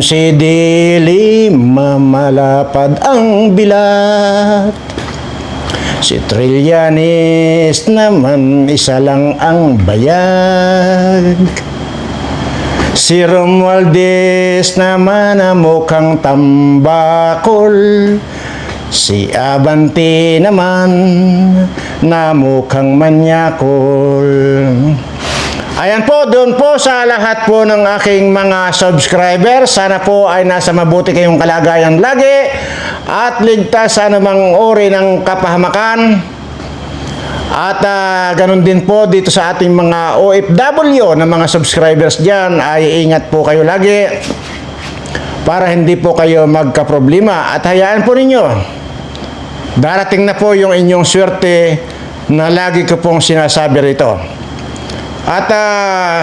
Kung si Dili mamalapad ang bilat. Si Trillanes naman isa lang ang bayag. Si Romualdez naman na mukhang tambakol. Si Abanti naman na mukhang manyakol Ayan po, doon po sa lahat po ng aking mga subscribers. Sana po ay nasa mabuti kayong kalagayan lagi at ligtas sa anumang uri ng kapahamakan. At ah, ganun din po dito sa ating mga OFW na mga subscribers dyan ay ingat po kayo lagi para hindi po kayo magka-problema. At hayaan po ninyo, darating na po yung inyong swerte na lagi ko pong sinasabi rito. At ah,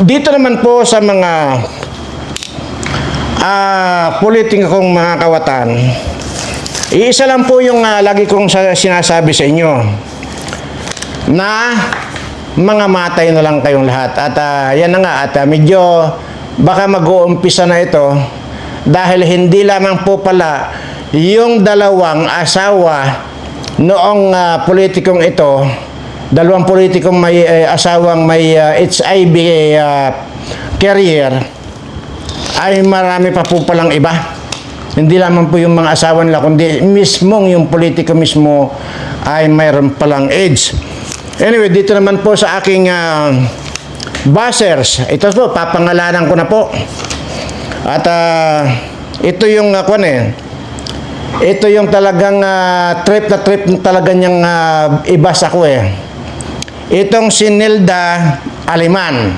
dito naman po sa mga ah politika kong mga kawatan, iisa lang po yung ah, lagi kong sa- sinasabi sa inyo na mga matay na lang kayong lahat. At ah, yan na nga, at ah, medyo baka mag-uumpisa na ito dahil hindi lamang po pala yung dalawang asawa noong ah, politikong ito, dalawang politikong may eh, asawang may ah, HIV ah, carrier, ay marami pa po palang iba. Hindi lamang po yung mga asawa nila, kundi mismong yung politiko mismo ay mayroon palang AIDS. Anyway, dito naman po sa aking ah, buzzers, ito po, papangalanan ko na po. At ah, ito yung, uh, kwan eh, ito yung talagang ah, trip na trip talaga niyang uh, ibasa ko eh. Itong si Nilda Aliman.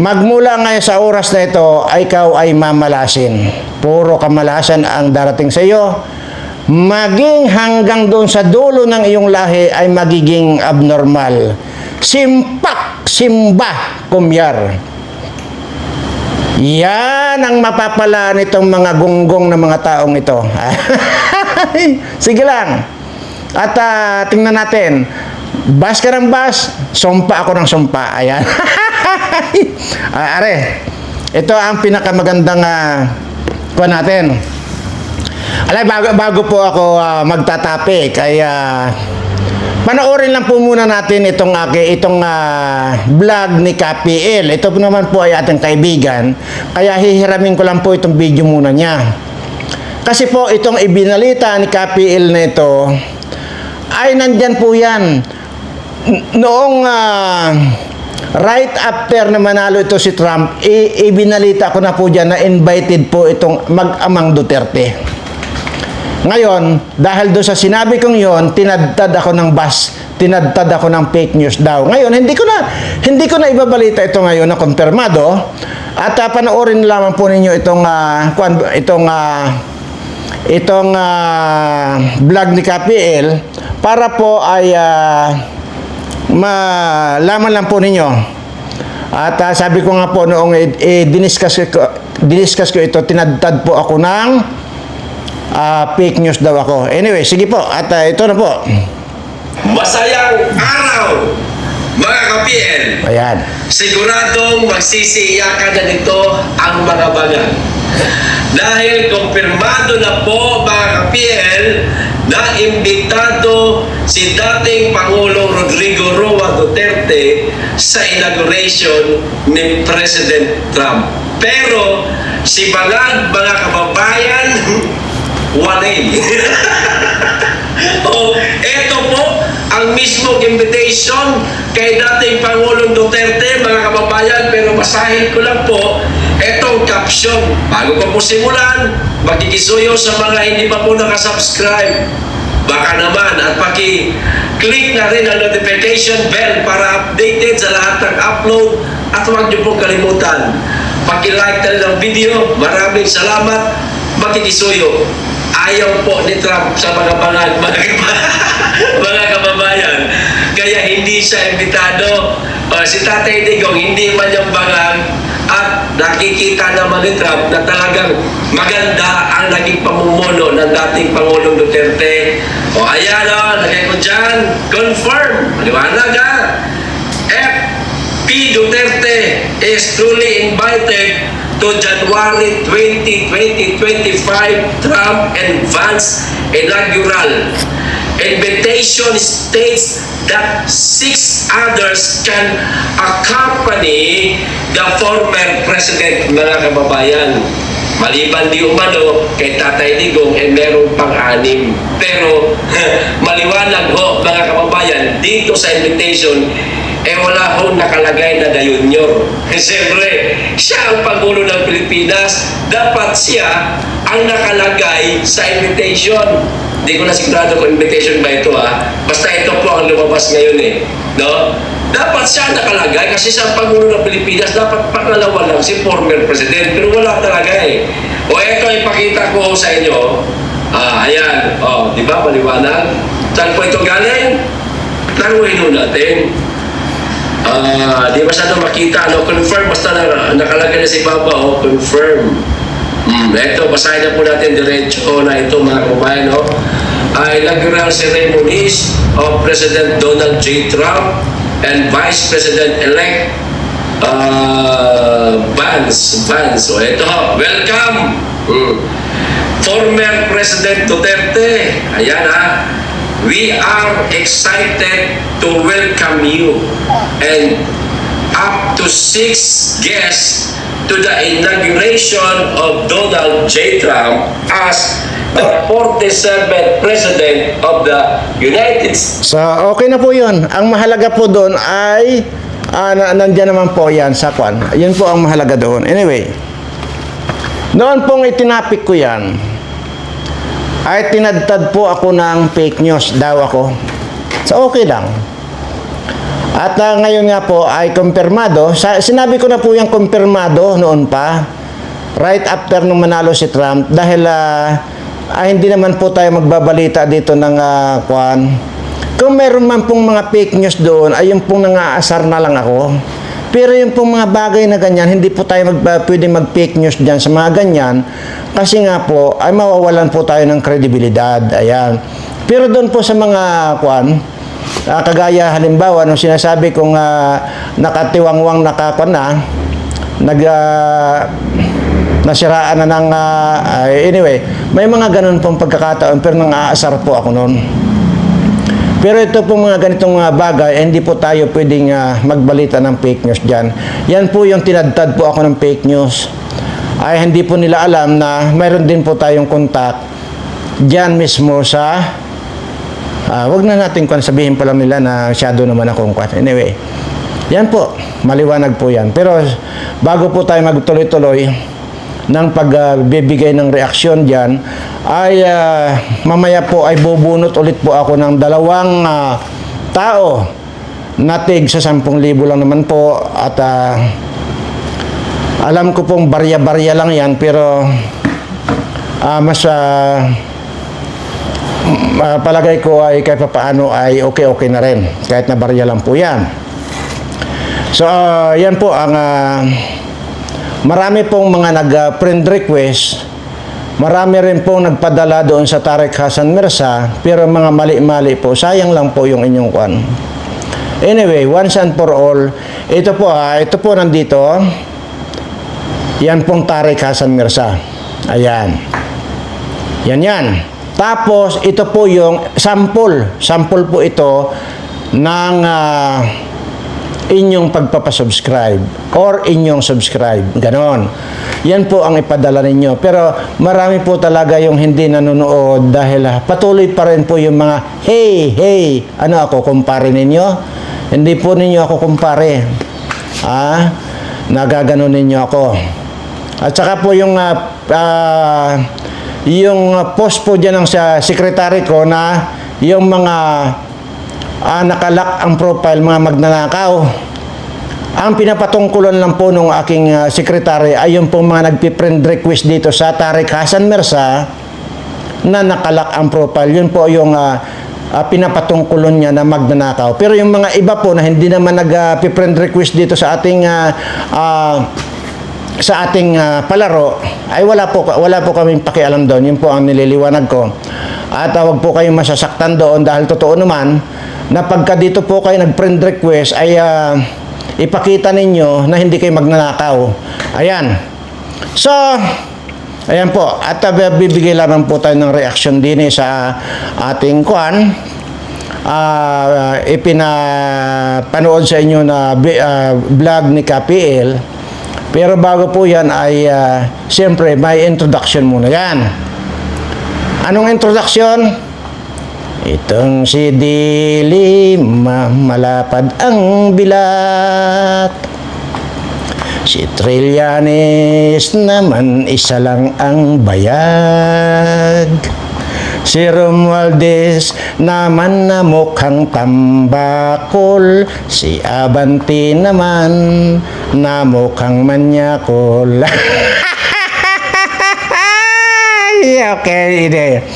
Magmula ngayon sa oras na ito, ikaw ay mamalasin. Puro kamalasan ang darating sa iyo. Maging hanggang doon sa dulo ng iyong lahi ay magiging abnormal. Simpak, simba, kumyar. Yan ang mapapala nitong mga gunggong na mga taong ito. Sige lang. At ah, tingnan natin. Bas ka ng bas, sumpa ako ng sumpa. Ayan. ah, are, ito ang pinakamagandang uh, kuha natin. Alay, bago, bago po ako ah, magtatapik, ay ah, panoorin lang po muna natin itong, aki, itong ah, vlog ni KPL. Ito po naman po ay ating kaibigan. Kaya hihiramin ko lang po itong video muna niya. Kasi po itong ibinalita ni KPL na ito, ay nandyan po yan. Noong ah, right after na manalo ito si Trump, i- ibinalita ko na po dyan na invited po itong mag-amang Duterte. Ngayon, dahil doon sa sinabi kong yon, tinadtad ako ng bus, tinadtad ako ng fake news daw. Ngayon, hindi ko na hindi ko na ibabalita ito ngayon na kumpirmado. At uh, panoorin lamang po ninyo itong kwan- itong ah, itong ah, vlog ni KPL para po ay ah, malaman lang po ninyo. At ah, sabi ko nga po noong eh, eh, diniscuss ko, diniscuss ko ito, tinadtad po ako ng ah, fake news daw ako. Anyway, sige po. At ah, ito na po. Masayang araw, mga ka-PL. Ayan. Siguradong magsisiyakan na nito ang mga bangan. Dahil kumpirmado na po, mga ka-PL, na imbitado si dating Pangulong Rodrigo Roa Duterte sa inauguration ni President Trump. Pero si Bangan, mga kababayan, wanay. oh, eto po ang mismong invitation kay dating Pangulong Duterte, mga kababayan, pero basahin ko lang po etong caption. Bago pa po simulan, magkikisuyo sa mga hindi pa po nakasubscribe. Baka naman at paki-click na rin ang notification bell para updated sa lahat ng upload at huwag niyo pong kalimutan. Paki-like na rin ang video. Maraming salamat. Makikisuyo ayaw po ni Trump sa mga bangal, mga, mga kababayan. Kaya hindi siya imbitado. Uh, si Tatay Digong, hindi man yung bangal. At nakikita naman ni Trump na talagang maganda ang naging pamumuno ng dating Pangulong Duterte. O ayan o, lagay ko dyan, confirm, maliwanag ha. F. P. Duterte is truly invited to January 20, 2025 Trump and Vance inaugural. Invitation states that six others can accompany the former president, mga kababayan. Maliban di umano kay Tatay Digong, eh meron pang anim. Pero maliwanag ho, mga kababayan, dito sa invitation, eh wala ho nakalagay na junior. Eh siyempre, siya ang Pangulo ng Pilipinas, dapat siya ang nakalagay sa invitation. Hindi ko na sigurado kung invitation ba ito ha. Basta ito po ang lumabas ngayon eh. No? Dapat siya nakalagay kasi sa Pangulo ng Pilipinas, dapat pangalawa lang si former president. Pero wala talaga eh. O ito, ipakita ko sa inyo. Ah, ayan. O, di ba, maliwanag? Saan po ito galing? Laruin natin. Ah, di masyado makita, ano, confirm, basta na, nakalagay na si Baba, oh, confirm. Hmm, ito, basahin na po natin diretso na ito mga kababayan, no? Ay inaugural ceremonies of President Donald J. Trump and Vice President-elect uh, Vance. Vance. O ito, welcome! Hmm. Former President Duterte. Ayan ha. We are excited to welcome you and up to six guests to the inauguration of Donald J. Trump as the 47th President of the United States. So, okay na po yun. Ang mahalaga po doon ay, na, nandyan naman po yan sa kwan. Yun po ang mahalaga doon. Anyway, noon pong itinapik ko yan, ay tinadtad po ako ng fake news daw ako. So, okay lang. At ah, ngayon nga po ay kumpirmado. Sa, sinabi ko na po yung kumpirmado noon pa. Right after nung manalo si Trump. Dahil ah, ah, hindi naman po tayo magbabalita dito ng uh, kwan. Kung meron man pong mga fake news doon, ay yung pong nangaasar na lang ako. Pero yung pong mga bagay na ganyan, hindi po tayo mag, pwede mag-fake news dyan sa mga ganyan. Kasi nga po, ay mawawalan po tayo ng kredibilidad. Ayan. Pero doon po sa mga kwan, Ah, kagaya halimbawa nung sinasabi kong ah, nakatiwangwang nakakon na nag ah, nasiraan na ng ay, anyway may mga ganun pong pagkakataon pero nang aasar po ako noon pero ito po mga ganitong mga bagay, eh, hindi po tayo pwedeng ah, magbalita ng fake news dyan. Yan po yung tinadtad po ako ng fake news. Ay hindi po nila alam na mayroon din po tayong kontak dyan mismo sa Ah, wag na natin kung sabihin pa lang nila na shadow naman akong kwan. Anyway, yan po, maliwanag po yan. Pero bago po tayo magtuloy-tuloy ng pagbibigay ng reaksyon diyan ay ah, mamaya po ay bubunot ulit po ako ng dalawang ah, tao natig sa 10,000 lang naman po at ah, alam ko pong barya-barya lang yan pero ah, mas ah, Ah, palagay ko ay kahit paano ay okay-okay na rin. Kahit na barya lang po yan. So, ah, yan po ang ah, marami pong mga nag-friend request. Marami rin pong nagpadala doon sa Tarek Hasan Mirza. Pero mga mali-mali po. Sayang lang po yung inyong kwan. Anyway, once and for all, ito po ha, ito po nandito. Yan pong Tarek Hasan Mirza. Ayan. Yan yan. Tapos, ito po yung sample. Sample po ito ng ah, inyong pagpapasubscribe or inyong subscribe. Ganon. Yan po ang ipadala ninyo. Pero marami po talaga yung hindi nanonood dahil ah, patuloy pa rin po yung mga, hey, hey, ano ako, kumpare ninyo? Hindi po ninyo ako kumpare. Ah, nagaganon ninyo ako. At saka po yung ah, ah, yung post po dyan ng sa sekretary ko na yung mga ah, nakalak ang profile mga magnanakaw. Ang pinapatungkulan lang po nung aking ah, sekretary ay yung po mga nagpi-friend request dito sa Tarek Hasan Mersa na nakalak ang profile. Yun po yung ah, ah, pinapatungkulon niya na magnanakaw. Pero yung mga iba po na hindi naman nag-friend request dito sa ating ah, ah, sa ating ah, palaro ay wala po wala po kaming pakialam doon. Yun po ang nililiwanag ko. At uh, wag po kayong masasaktan doon dahil totoo naman na pagka dito po kayo nag-friend request ay ah, ipakita ninyo na hindi kayo magnanakaw. Ayan. So, ayan po. At uh, bibigay lamang po tayo ng reaction din eh sa ating kwan. Ah, ipinapanood sa inyo na ah, vlog ni KPL. Pero bago po yan ay, ah, siyempre, may introduction muna yan. Anong introduction? Itong si Dilima, malapad ang bilat. Si Trillanes naman, isa lang ang bayag. Si Romualdez naman na mukhang tambakol. Si Abanti naman na mukhang manyakol. okay, ide.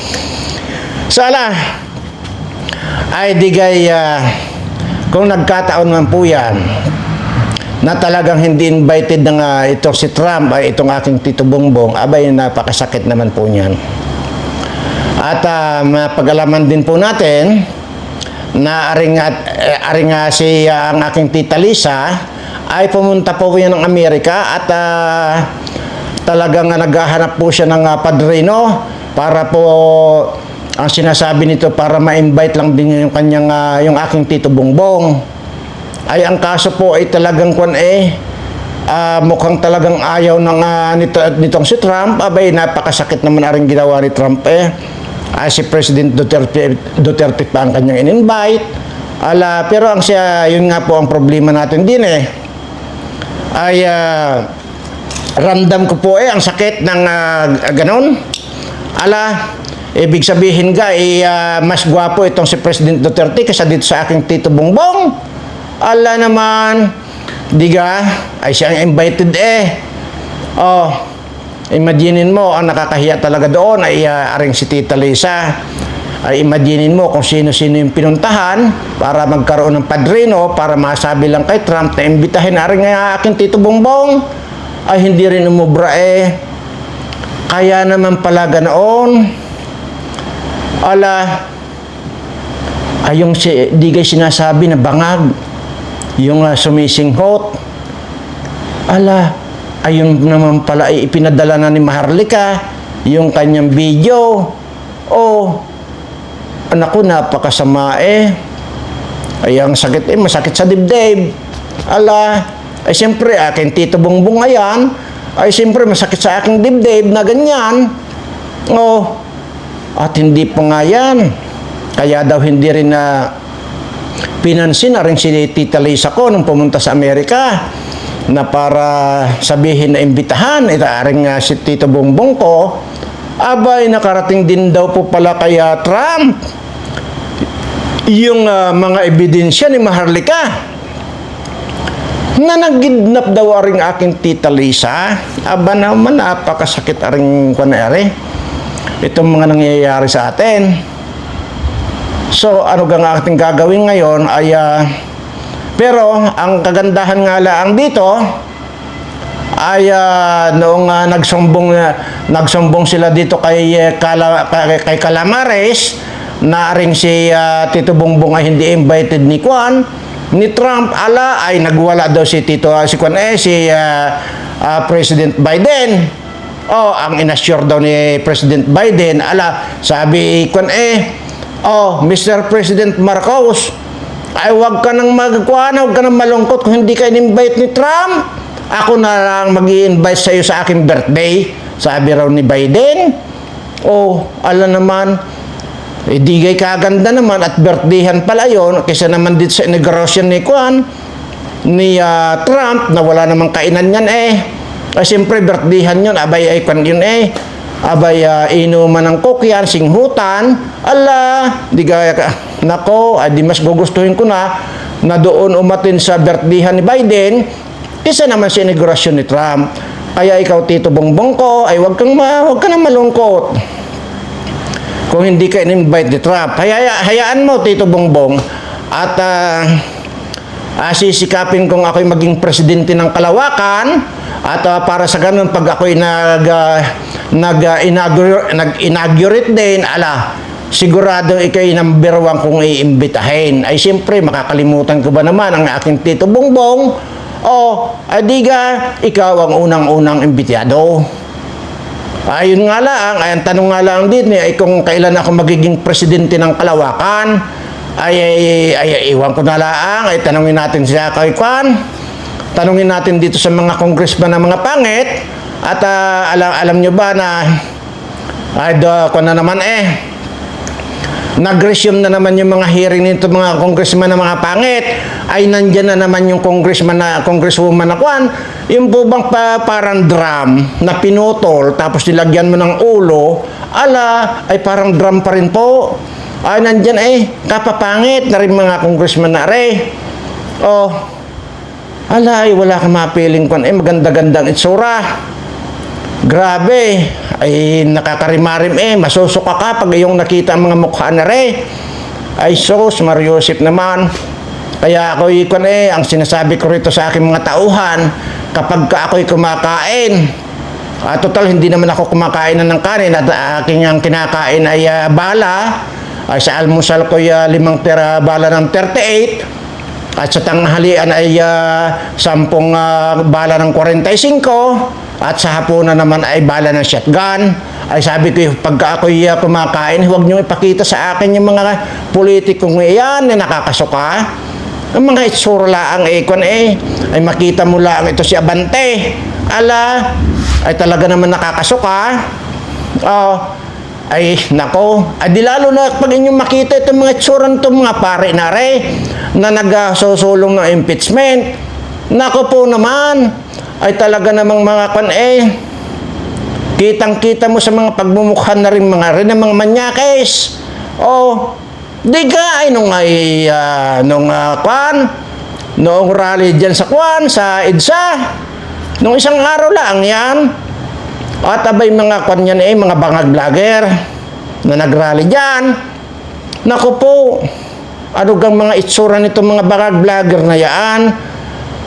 So, ala, ay digay, ah, kung nagkataon man po yan, na talagang hindi invited na nga ito si Trump ay itong aking Tito Bongbong, abay napakasakit naman po niyan. At uh, mapag-alaman din po natin na aring, at, eh, aring nga si ah, ang aking Tita Lisa ay pumunta po yan ng Amerika at ah, talagang ah, naghahanap po siya ng ah, padrino para po ang sinasabi nito para ma-invite lang din yung kanyang ah, yung aking Tito Bongbong. Ay ang kaso po ay talagang kwan eh ah, mukhang talagang ayaw ng ah, nito, nitong si Trump. Abay napakasakit naman aring ginawa ni Trump eh. Ah, si President Duterte, Duterte pa ang kanyang in-invite. Ala pero ang siya yun nga po ang problema natin din eh. Ay ah, ramdam ko po eh ang sakit ng ah, ganon. Ala ibig sabihin ga eh, ah, mas gwapo itong si President Duterte kaysa dito sa aking Tito Bongbong ala naman diga ay siya ang invited eh oh Imaginin mo, ang nakakahiya talaga doon ay uh, aring si Tita Lisa. Ay imaginin mo kung sino-sino yung pinuntahan para magkaroon ng padrino para masabi lang kay Trump na imbitahin aring uh, aking Tito Bongbong. Ay hindi rin umubra eh. Kaya naman pala ganoon. Ala, ay si, di kayo sinasabi na bangag. Yung uh, sumisinghot. Ala, ayun naman pala ay ipinadala na ni Maharlika yung kanyang video. Oh, anak ko, napakasama eh. Ay, ang sakit eh, masakit sa dibdib. Ala, ay siyempre, aking tito bongbong ayan, ay siyempre masakit sa aking dibdib na ganyan. Oh, at hindi pa nga yan. Kaya daw hindi rin na pinansin na rin si Tita Lisa ko nung pumunta sa Amerika na para sabihin na imbitahan, itaaring nga si Tito Bongbong ko, abay nakarating din daw po pala kaya Trump yung ah, mga ebidensya ni Maharlika na nagkidnap daw aring aking tita Lisa. Aba naman, napakasakit aring kunwari. Itong mga nangyayari sa atin. So, ano gang ating gagawin ngayon ay ah, pero ang kagandahan nga lang dito ay ah, noong ah, nagsumbong ah, nagsumbong sila dito kay eh, Kala, kay, kay Calamares na ring si ah, Tito Bongbong ay hindi invited ni Kwan ni Trump ala ay nagwala daw si Tito ah, si Kwan eh si ah, ah, President Biden oh ang inassure daw ni President Biden ala sabi Kwan eh oh Mr. President Marcos ay wag ka nang magkuhan, wag ka nang malungkot kung hindi ka in-invite ni Trump. Ako na lang mag invite sa iyo sa aking birthday. Sabi raw ni Biden. Oh, ala naman, eh, digay kaganda naman at birthdayhan pala yon kaysa naman dito sa inauguration ni Kwan ni ah, Trump na wala namang kainan yan eh. Ay siyempre birthdayhan yun, abay ay kwan yun eh. Abay ah, inuman ng kokyan, singhutan, ala, di gaya ka, nako, ay di mas gugustuhin ko na na doon umatin sa birthdayhan ni Biden kaysa naman sa inauguration ni Trump. Kaya ikaw, Tito Bongbong ko, ay wag kang ma, wag ka nang malungkot kung hindi ka in-invite ni Trump. Haya, hayaan mo, Tito Bongbong, at ah, ah, sisikapin kong ako'y maging presidente ng Kalawakan at ah, para sa ganun pag ako'y nag ah, nag ah, inaugurate, nag inaugurate din ala sigurado ikay number one kung iimbitahin. Ay siyempre, makakalimutan ko ba naman ang aking Tito Bongbong? O, adiga, ikaw ang unang-unang imbitado. Ayun nga lang, ay ang tanong nga lang din eh, ay kung kailan ako magiging presidente ng Kalawakan, ay, ay, ay, ay iwan ko na lang, ay tanungin natin siya. Kay Kwan, tanungin natin dito sa mga congressman na mga pangit, at ah, alam, alam nyo ba na, ay do, kwan na naman eh, nag-resume na naman yung mga hearing nito mga congressman na mga pangit. Ay nandyan na naman yung congressman na congresswoman na kwan. Yung po bang pa, parang drum na pinutol tapos nilagyan mo ng ulo ala ay parang drum pa rin po ay nandyan eh. Kapapangit na rin mga congressman na re. Oh. Ala ay wala ka mapiling kwan. Eh maganda-gandang itsura. Grabe, ay nakakarimarim eh, masusuka ka pag yung nakita ang mga mukha na re. Ay sos, Mariosip naman. Kaya ako ikon eh, ang sinasabi ko rito sa aking mga tauhan, kapag ka ako'y kumakain, ah, total hindi naman ako kumakain na ng kanin at ah, aking ang kinakain ay ah, bala, ay sa almusal ko ah, limang tira bala ng 38, at sa tanghalian ay ah, sampung ah, bala ng 45. At sa hapunan naman ay bala ng shotgun. Ay sabi ko, pagka ako'y ah, kumakain, huwag niyo ipakita sa akin yung mga politikong iyan na nakakasuka. Ang mga itsura laang eh, kung eh, ay makita mo lang ito si Abante. Ala, ay talaga naman nakakasuka. Oh, ay, nako. Ay, di lalo na pag inyong makita itong mga itsura itong mga pare na re, na nagsusulong ng impeachment. Nako po naman, ay talaga namang mga kan eh, kitang-kita mo sa mga pagmumukha na rin mga rin ng mga manyakes. Oh, di ay nung ay ah, nung ah, kwan, noong rally dyan sa kwan, sa EDSA, nung isang araw lang yan, at abay mga kwan yan eh, mga bangag vlogger na nagrally dyan. Naku po, ano gang mga itsura nito mga bangag vlogger na yan,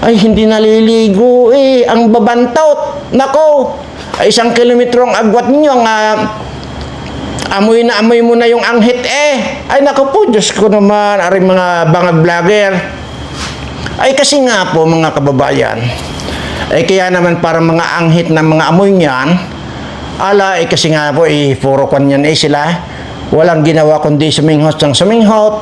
ay hindi naliligo eh, ang babantot. Nako, ay isang kilometro ang agwat ninyo, nga amoy na amoy mo na yung anghit eh. Ay nako po, Diyos ko naman, ari mga bangag vlogger. Ay kasi nga po mga kababayan, ay kaya naman para mga anghit na mga amoy niyan, ala ay kasi nga po eh, puro kwan yan eh sila. Walang ginawa kundi suminghot ng suminghot.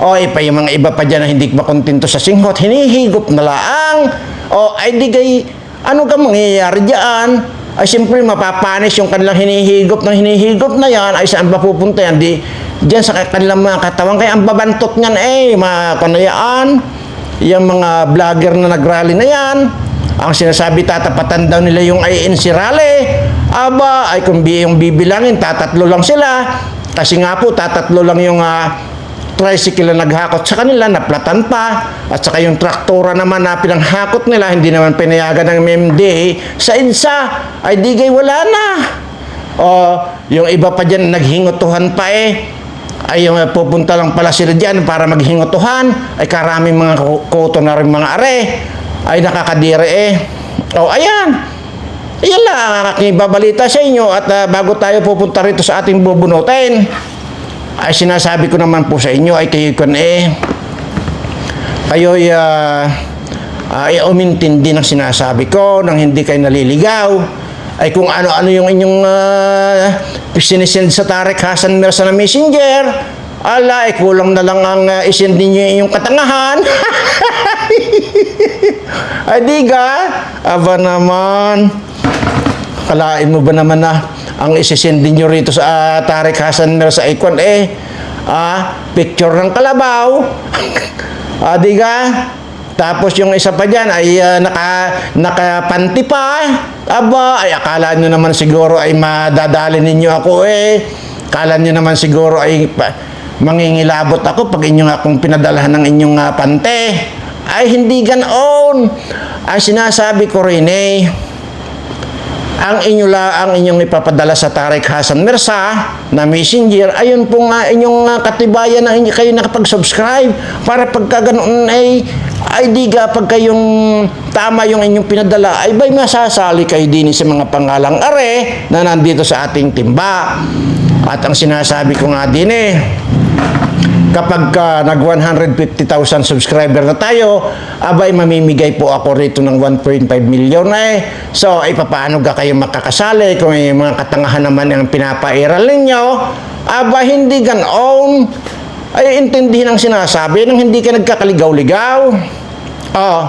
O eh, pa yung mga iba pa dyan na hindi makontento sa singhot, hinihigop na laang. O ay di gay, ano ka mangyayari dyan? Ay siyempre mapapanis yung kanilang hinihigop ng hinihigop na yan, ay saan ba pupunta yan? Di, dyan sa kanilang mga katawan. Kaya ang babantot niyan eh, mga kanayaan, yung mga vlogger na nagrally na yan, ang sinasabi tatapatan daw nila yung INC rally. Aba, ay kung yung bibilangin, tatatlo lang sila. Kasi nga po, tatatlo lang yung ah, tricycle na naghakot sa kanila, naplatan pa. At saka yung traktora naman na pinanghakot nila, hindi naman pinayagan ng MMDA. Sa INSA, ay digay wala na. O, yung iba pa dyan, naghingutuhan pa eh. Ay, yung uh, pupunta lang pala sila dyan para maghingutuhan. Ay, karaming mga ko- koto na rin mga are. Ay, nakakadire eh. O, ayan. Ayan lang ang aking babalita sa inyo. At ah, bago tayo pupunta rito sa ating bubunutin, ay sinasabi ko naman po sa inyo ay kayo kun eh kayo ay uh, ay umintindi ng sinasabi ko nang hindi kayo naliligaw ay kung ano-ano yung inyong uh, sa Tarek Hasan Mirza na messenger ala ay kulang na lang ang uh, isend ninyo yung katangahan ay di ka aba naman Kalain mo ba naman na ang isisend nyo rito sa ah, Tarek Hasan Mirza Ikon eh, ah, picture ng kalabaw. ah, di ka? Tapos yung isa pa dyan ay ah, naka, nakapanti pa. Aba, ay akala nyo naman siguro ay madadali ninyo ako eh. Akala nyo naman siguro ay pa, mangingilabot ako pag inyong akong pinadalahan ng inyong ah, pante. Ay hindi ganoon. Ay sinasabi ko rin eh, ang inyo la ang inyong ipapadala sa Tarek Hasan Mirza na messenger ayun po nga inyong uh, katibayan na inyo kayo nakapag-subscribe para pagka ganoon ay ay di ga pag kayong tama yung inyong pinadala ay ba'y masasali kayo din sa mga pangalang are na nandito sa ating timba At ang sinasabi ko nga din eh, kapag ka nag 150,000 subscriber na tayo, abay mamimigay po ako rito ng 1.5 million eh. So, ay paano ka kayo makakasali kung may mga katangahan naman ang pinapairal ninyo? Aba, hindi ganon. Ay, intindihin ang sinasabi nang hindi ka nagkakaligaw-ligaw. Oh,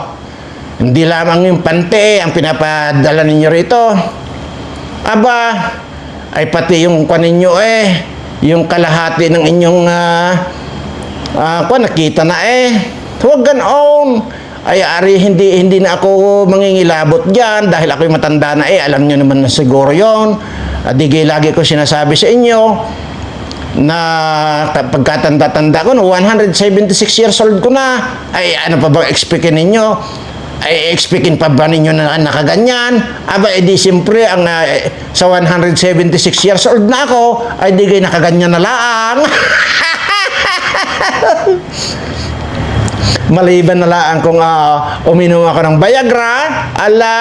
hindi lamang yung pante ang pinapadala ninyo rito. Aba, ay pati yung kwan ninyo eh, yung kalahati ng inyong ah, ah, kwan, nakita na eh. Huwag ganon. Ay, ari, hindi, hindi na ako mangingilabot dyan dahil ako'y matanda na eh. Alam nyo naman na siguro yon. At di gay lagi ko sinasabi sa inyo na pagkatanda-tanda ko, no, 176 years old ko na. Ay, ano pa bang expectin ninyo? Ay, expectin pa ba ninyo na nakaganyan? Aba, edi siyempre, ang, eh, sa 176 years old na ako, ay di kayo nakaganyan na laang. Maliban na lang kung ah, uminom ako ng Viagra, ala,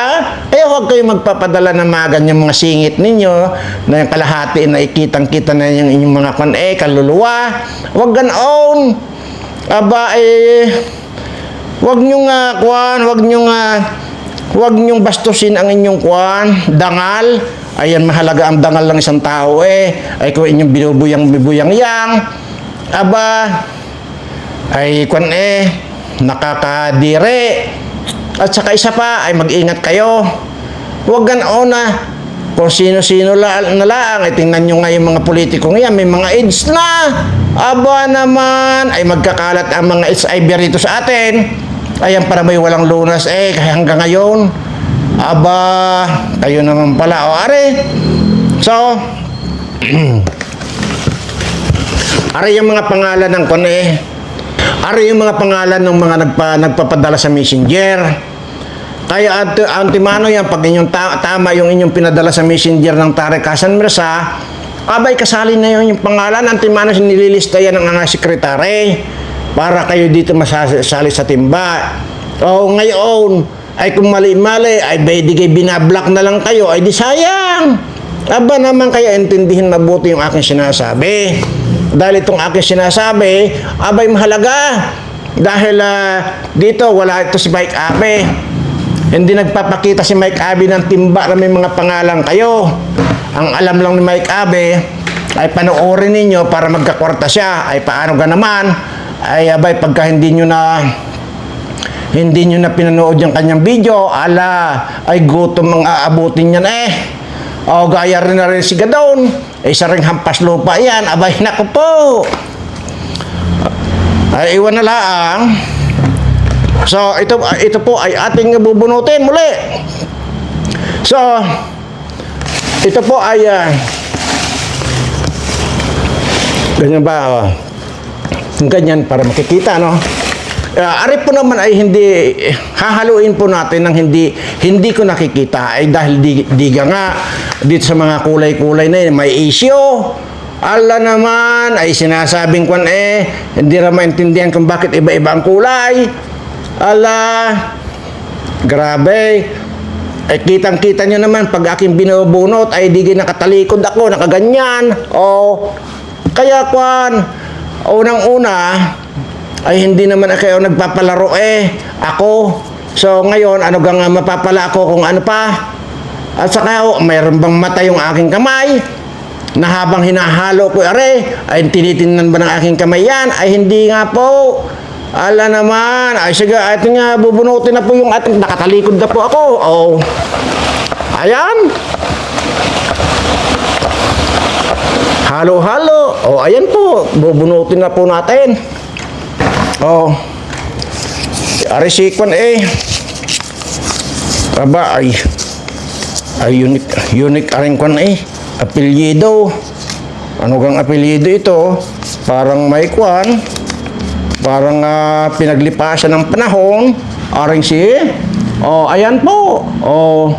eh huwag kayo magpapadala ng mga ganyang mga singit ninyo na yung kalahati na ikitang-kita na yung inyong mga kwan eh, kaluluwa. Huwag ganon. Aba, eh, huwag nyo nga, kwan, huwag nyo nga, huwag nyong bastusin ang inyong kwan, dangal. Ayan, mahalaga ang dangal ng isang tao eh. Ay kung inyong binubuyang-bibuyang yang. Aba, ay kwan eh, nakakadire. At saka isa pa, ay mag-ingat kayo. Huwag ganoon na kung sino-sino la, na lang. Ay tingnan nyo nga mga politiko ngayon, may mga AIDS na. Aba naman, ay magkakalat ang mga HIV rito sa atin. Ayan para may walang lunas eh, kaya hanggang ngayon. Aba, kayo naman pala. O are, so, are yung mga pangalan ng kon eh, Ari yung mga pangalan ng mga nagpa, nagpapadala sa messenger. Kaya at, antimano yan, pag inyong ta- tama yung inyong pinadala sa messenger ng Tarek Hasan Mirza, abay kasali na yun yung pangalan, antimano nililista yan ng mga sekretary para kayo dito masasali sa timba. O ngayon, ay kung mali-mali, ay di kayo binablock na lang kayo, ay di sayang. Aba naman kaya intindihin mabuti yung aking sinasabi. Dahil itong aking sinasabi, abay mahalaga. Dahil ah, dito wala ito si Mike Abe. Hindi nagpapakita si Mike Abe ng timba na may mga pangalan kayo. Ang alam lang ni Mike Abe ay panoorin ninyo para magkakwarta siya. Ay paano ka naman? Ay abay pagka hindi nyo na hindi nyo na pinanood yung kanyang video, ala, ay gutom ang aabutin niyan eh. O gaya rin na rin si Gadon, eh, isa ring hampas lupa yan, abay naku po. Ay iwan na lang. So ito ito po ay ating bubunutin muli. So ito po ay ah, ganyan ba? Oh. Ganyan para makikita no. Uh, ari po naman ay hindi hahaluin po natin ng hindi hindi ko nakikita ay dahil di, diga nga dito sa mga kulay-kulay na yun, may issue. Ala naman ay sinasabing kwan eh hindi na maintindihan kung bakit iba-iba ang kulay. Ala grabe. Ay kitang-kita nyo naman pag aking binubunot ay di nakatalikod ako, nakaganyan. O kaya kwan unang-una ay hindi naman kayo nagpapalaro eh. Ako. So ngayon, ano gang mapapala ako kung ano pa? At saka, oh, mayroon bang mata yung aking kamay? Na habang hinahalo ko are, ay tinitingnan ba ng aking kamay yan? Ay hindi nga po. Ala naman, ay sige, ating nga bubunutin na po yung ating nakatalikod na po ako. Oh. Ayan. Halo-halo. Oh, ayan po. Bubunutin na po natin. Oh. Ari Kwan eh. Aba ay ay unique unique aring eh. Apelyido. Ano gang apelyido ito? Parang may kwan. Parang ah, pinaglipasan ng panahon. Aring si Oh, ayan po. Oh.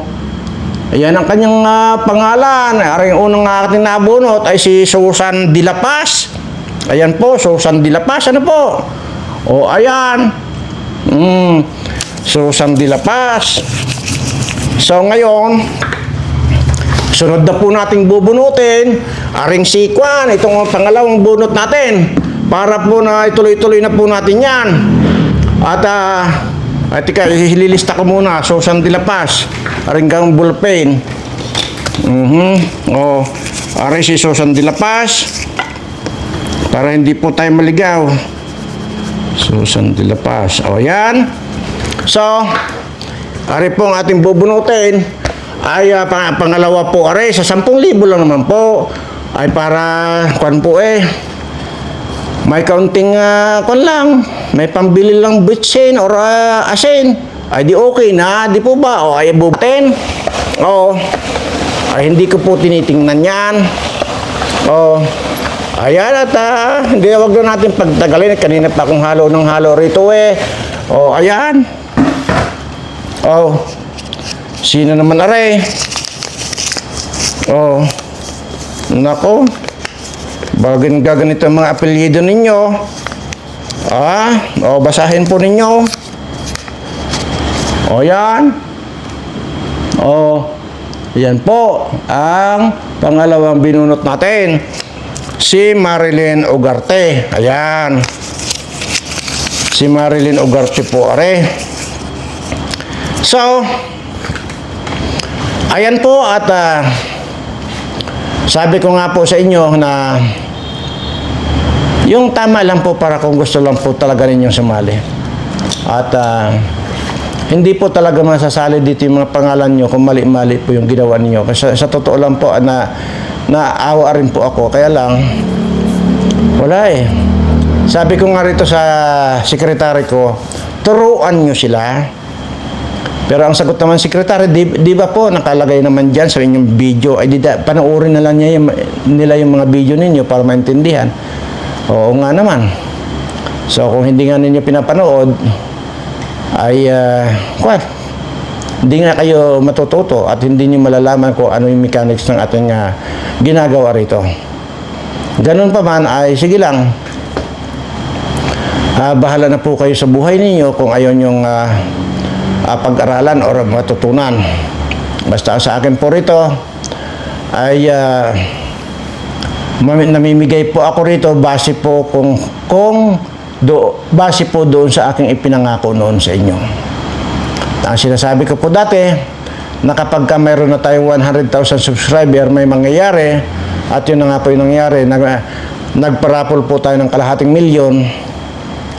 Ayan ang kanyang ah, pangalan. Aring unang ating nabunot ay si Susan Dilapas. Ayan po, Susan Dilapas. Ano po? O, ayan. Mm, Susan de la Paz. So, ngayon, sunod na po nating bubunutin aring sikwan, itong pangalawang bunot natin. Para po na ituloy-tuloy na po natin yan. At, ah, at tika, hililista ko muna. Susan de la Paz, aringgang bullpen. Mhm. Oh, aray si Susan de Paz. Para hindi po tayo maligaw. Susan de Paz. O, yan. So, ari po ating bubunutin ay ah, pang- pangalawa po are sa 10,000 lang naman po. Ay para kwan po eh may kaunting uh, kwan lang may pambili lang bitsin or ah, asin. Ay di okay na di po ba? O ay bubutin o ay hindi ko po tinitingnan yan. O ayan at ah, hindi wag na natin pagtagalin. Kanina pa akong halo ng halo rito eh. O ayan. Oh. Sino naman are? Oh. Nako. Bagin gaganito ang mga apelyido ninyo. Ah, oh, basahin po ninyo. Oh, yan. Oh, yan po ang pangalawang binunot natin. Si Marilyn Ugarte. Ayan. Si Marilyn Ugarte po, are. So, ayan po at ah, sabi ko nga po sa inyo na yung tama lang po para kung gusto lang po talaga ninyong sumali. At ah, hindi po talaga masasali dito yung mga pangalan nyo kung mali-mali po yung ginawa ninyo. Kasi sa totoo lang po ah, na naawa rin po ako. Kaya lang, wala eh. Sabi ko nga rito sa sekretary ko, turuan nyo sila. Pero ang sagot naman sekretary, di, di ba po nakalagay naman dyan sa inyong video, ay di da, panoorin na lang niya yung, nila yung mga video ninyo para maintindihan. Oo nga naman. So kung hindi nga ninyo pinapanood, ay, uh, kwan, hindi nga kayo matututo at hindi niyo malalaman kung ano yung mechanics ng ating ah, ginagawa rito. Ganun pa man ay sige lang. Ah, bahala na po kayo sa buhay ninyo kung ayon yung ah, ah, pag-aralan o matutunan. Basta sa akin po rito ay mami- namimigay po ako rito base po kung kung do, base po doon sa aking ipinangako noon sa inyo. Ang sinasabi ko po dati, na kapag ka mayroon na tayong 100,000 subscriber, may mangyayari, at yun nga po yung nangyari, nag, nagparapol po tayo ng kalahating milyon,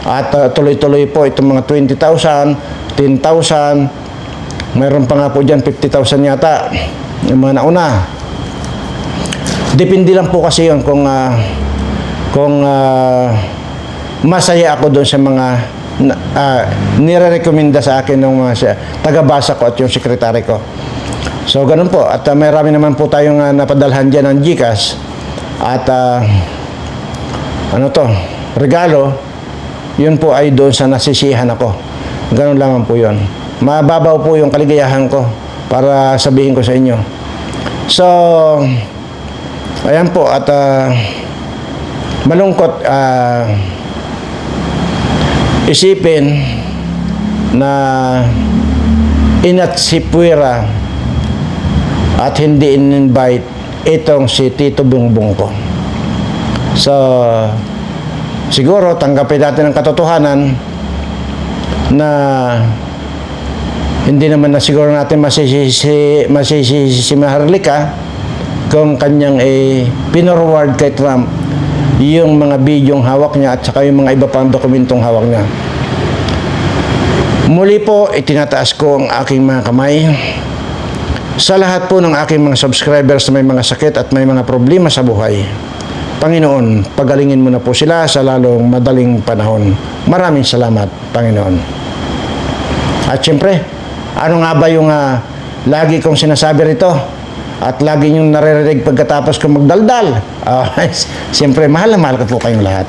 at uh, tuloy-tuloy po itong mga 20,000, 10,000, mayroon pa nga po dyan 50,000 yata, yung mga nauna. Depende lang po kasi yun kung, ah, kung ah, masaya ako doon sa mga uh, nire-recommenda sa akin ng mga sa- taga-basa ko at yung sekretary ko. So, ganun po. At uh, may rami naman po tayong ah, napadalhan dyan ng GCash. At ah, ano to, regalo, yun po ay doon sa nasisihan ako. Ganun lamang po yun. Mababaw po yung kaligayahan ko para sabihin ko sa inyo. So, ayan po. At ah, malungkot, ah, isipin na inat si Puwera at hindi in-invite itong si Tito Bungbong ko. So, siguro tanggapin natin ang katotohanan na hindi naman na siguro natin masisisi, masisisi si Maharlika kung kanyang eh, pinorward kay Trump yung mga bidyong hawak niya at saka yung mga iba pang dokumentong hawak niya. Muli po, itinataas ko ang aking mga kamay sa lahat po ng aking mga subscribers na may mga sakit at may mga problema sa buhay. Panginoon, pagalingin mo na po sila sa lalong madaling panahon. Maraming salamat, Panginoon. At syempre, ano nga ba yung ah, lagi kong sinasabi rito? At lagi yung naririnig pagkatapos ko magdaldal. Ah, siyempre, mahal na mahal ko po kayong lahat.